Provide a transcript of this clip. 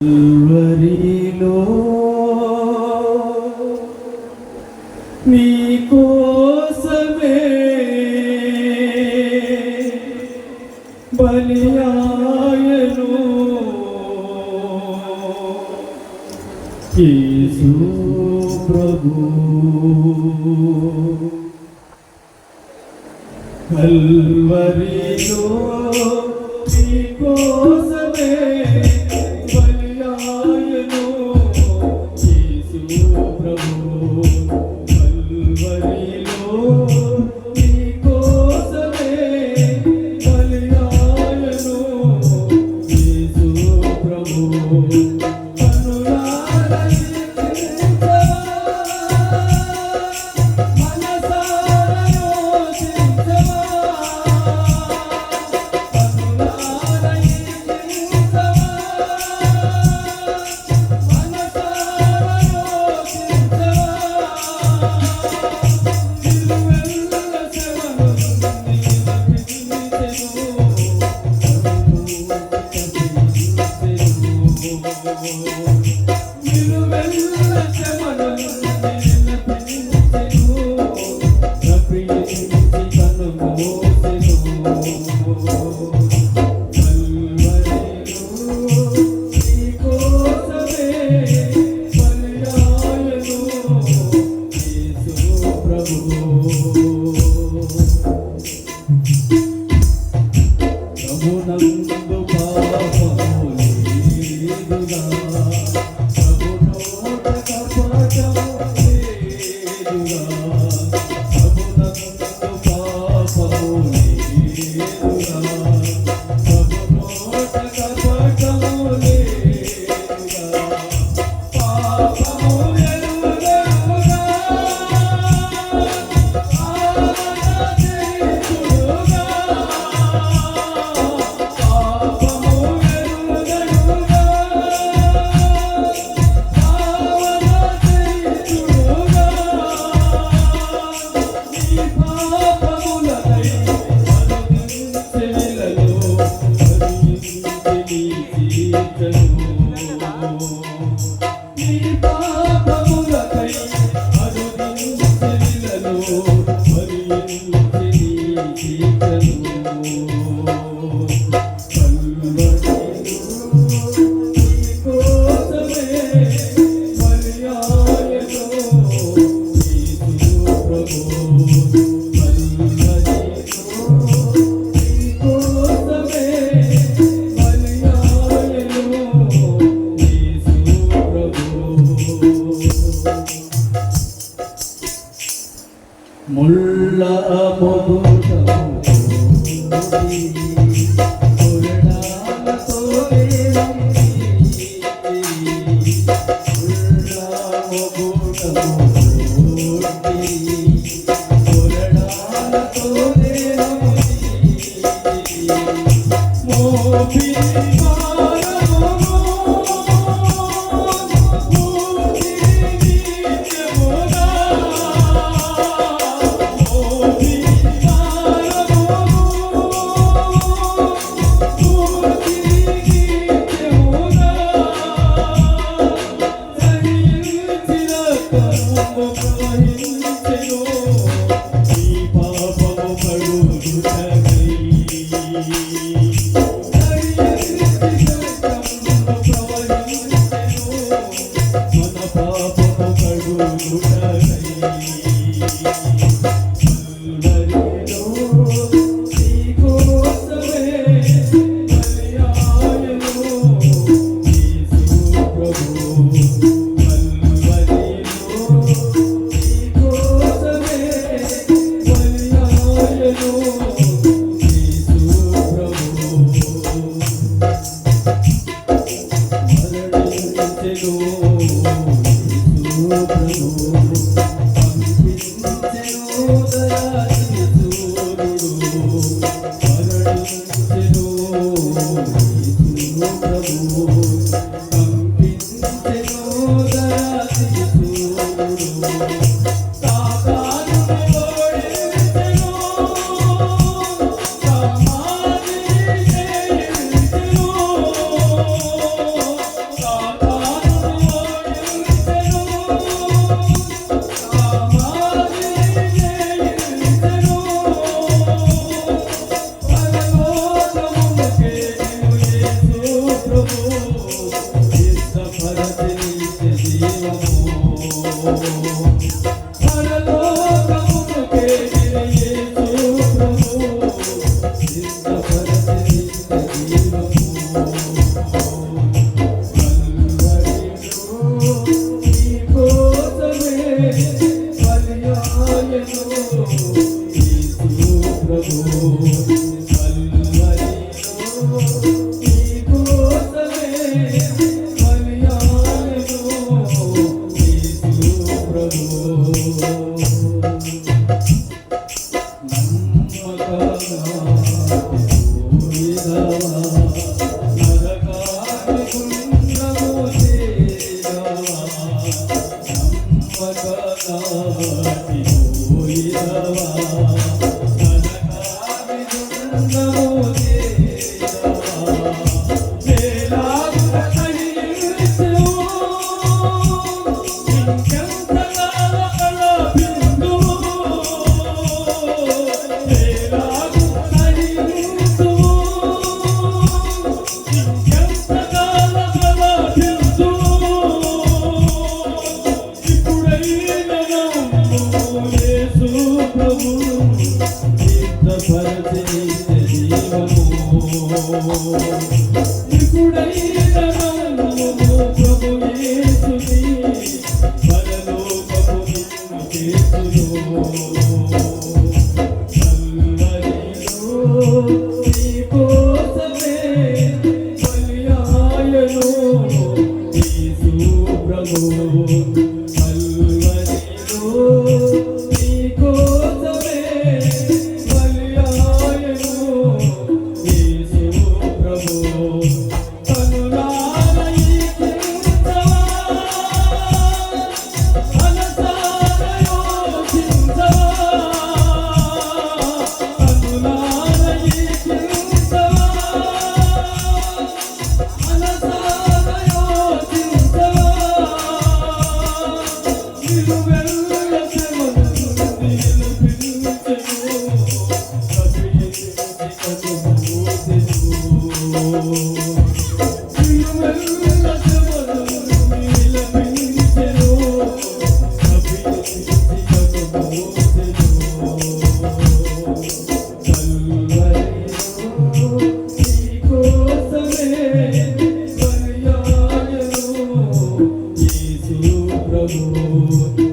కల్వరిలో నీ కోసమే బలియాయను. యేసు ప్రభు కల్వరిలో నీ కోసమే నిలువెల్ల ముళ్ళ Mulla Abubu యేసు ప్రభు